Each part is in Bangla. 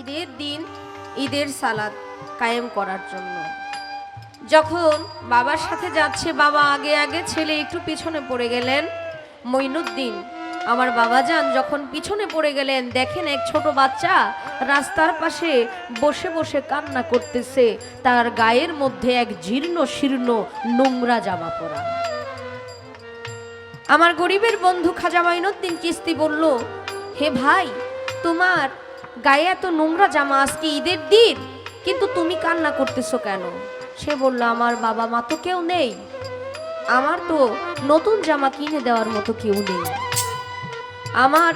ঈদের দিন ঈদের সালাদ কায়েম করার জন্য। যখন বাবার সাথে যাচ্ছে, বাবা আগে আগে ছেলে একটু পিছনে পড়ে গেলেন। মইনুদ্দিন আমার বাবা যান, যখন পিছনে পড়ে গেলেন, দেখেন এক ছোট বাচ্চা রাস্তার পাশে বসে বসে কান্না করতেছে। তার গায়ের মধ্যে এক জীর্ণ শীর্ণ নোংরা জামা পরা। আমার গরিবের বন্ধু খাজা মাইনুদ্দিন কিস্তি বলল, হে ভাই, তোমার গায়ে এত নোংরা জামা, আজকে ঈদের দিন। কিন্তু তুমি কান্না করতেছো কেন? সে বলল, আমার বাবা মা তো কেউ নেই। আমার তো নতুন জামা কিনে দেওয়ার মতো কেউ নেই। আমার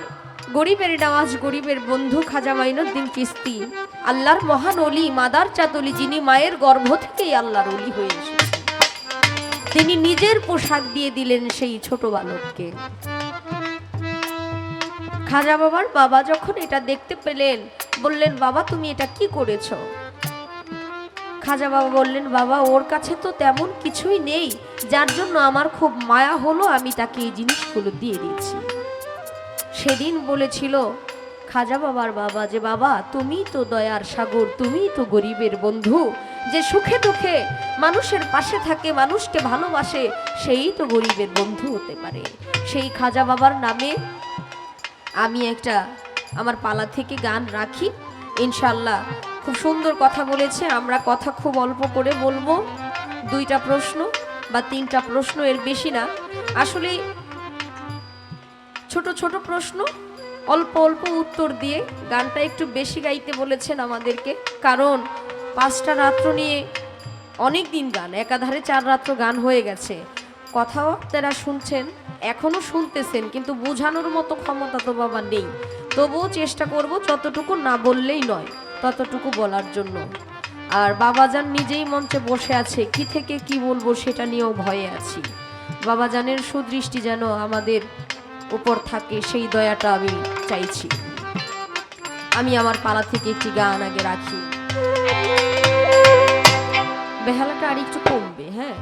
গরিবের নামাজ, গরিবের বন্ধু খাজা মাইনুদ্দিন কিস্তি, আল্লাহর মহান অলি, মাদার চাতলি যিনি মায়ের গর্ভ থেকেই আল্লাহর অলি হয়ে এসেছেন। তিনি নিজের পোশাক দিয়ে দিলেন সেই ছোট বালককে। খাজা বাবার বাবা যখন এটা দেখতে পেলেন, বললেন, বাবা, তুমি এটা কি করেছ? খাজা বাবা বললেন, বাবা, ওর কাছে তো তেমন কিছুই নেই, যার জন্য আমার খুব মায়া হলো, আমি তাকে এই জিনিসগুলো দিয়ে দিয়েছি। সেদিন বলেছিল, খাজা বাবার বাবা যে, বাবা, তুমি তো দয়ার সাগর, তুমি তো গরিবের বন্ধু, যে সুখে দুঃখে মানুষের পাশে থাকে, মানুষকে ভালোবাসে, সেই তো গরিবের বন্ধু হতে পারে। সেই খাজা বাবার নামে আমি একটা আমার পালা থেকে গান রাখি। ইনশাল্লাহ খুব সুন্দর কথা বলেছে। আমরা কথা খুব অল্প করে বলব। দুইটা প্রশ্ন বা তিনটা প্রশ্ন এর বেশি না। আসলে ছোট ছোট প্রশ্ন, অল্প অল্প উত্তর দিয়ে গানটা একটু বেশি গাইতে বলেছেন আমাদেরকে। কারণ পাঁচটা রাত্র নিয়ে অনেক দিন গান, একাধারে চার রাত্র গান হয়ে গেছে। কথাও শুনছেন এখনও শুনতেছেন, কিন্তু বোঝানোর মতো ক্ষমতা তো বাবা নেই। তবুও চেষ্টা করব যতটুকু না বললেই নয়, ততটুকু বলার জন্য। আর বাবাজান নিজেই মঞ্চে বসে আছে, কি থেকে কি বলব সেটা নিয়েও ভয়ে আছি। বাবাজানের সুদৃষ্টি যেন আমাদের উপর থাকে, সেই দয়াটা আমি চাইছি। আমি আমার পালা থেকে একটি গান আগে রাখি। বেহালাটা আর একটু কমবে হ্যাঁ?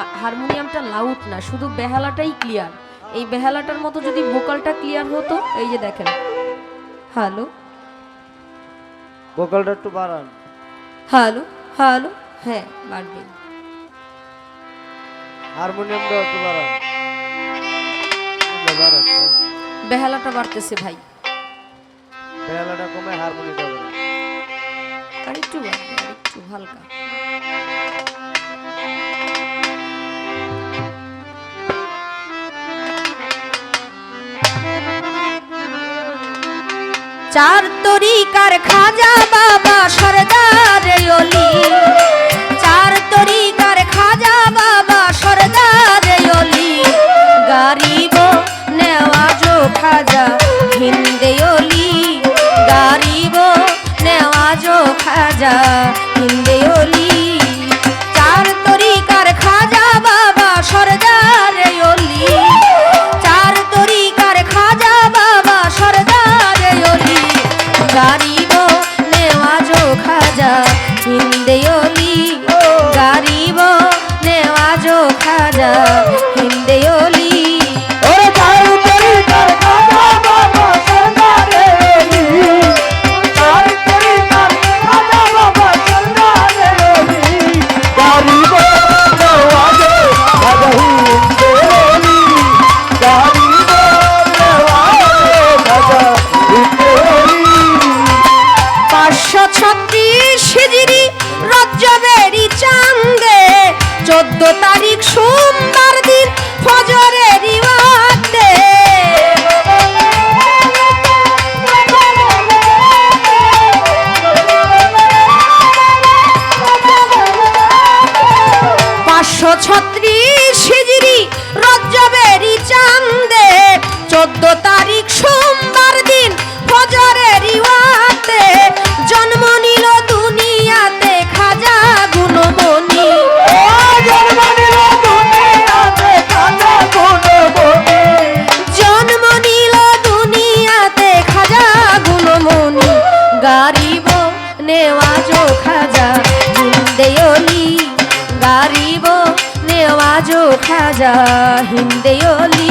হারমোনিয়ামটা লাউড না শুধু বেহালাটাই ক্লিয়ার এই বেহালাটার মতো যদি ভোকালটা ক্লিয়ার হতো এই যে দেখেন। হ্যালো ভোকালটা একটু বাড়ান। হ্যালো হ্যালো হ্যাঁ বাড়বে। হারমোনিয়ামটা একটু বাড়ান। বাড়ান হ্যাঁ। বেহালাটা বাড়তেছে ভাই। বেহালাটা কমে হারমোনিয়ামটা বাড়ান। আর একটু বাড়বে আর একটু হালকা। চার তরিকার খাজা বাবা সরদার অলি। চার তরিকার খাজা বাবা সরদার অলি। গারিব নেওয়াজো খাজা হিন্দে অলি। গারিব নেওয়াজো খাজা হিন্দে adotar. গারিব নেওয়াজো খাজা হিন্দেয়লি।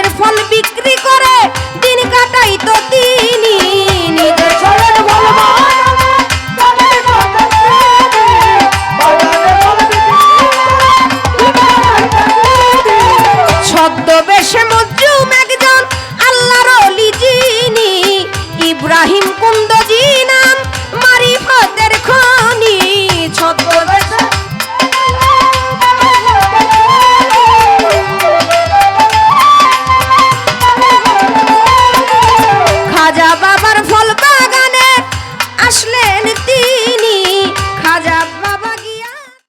ভালোবেসে মন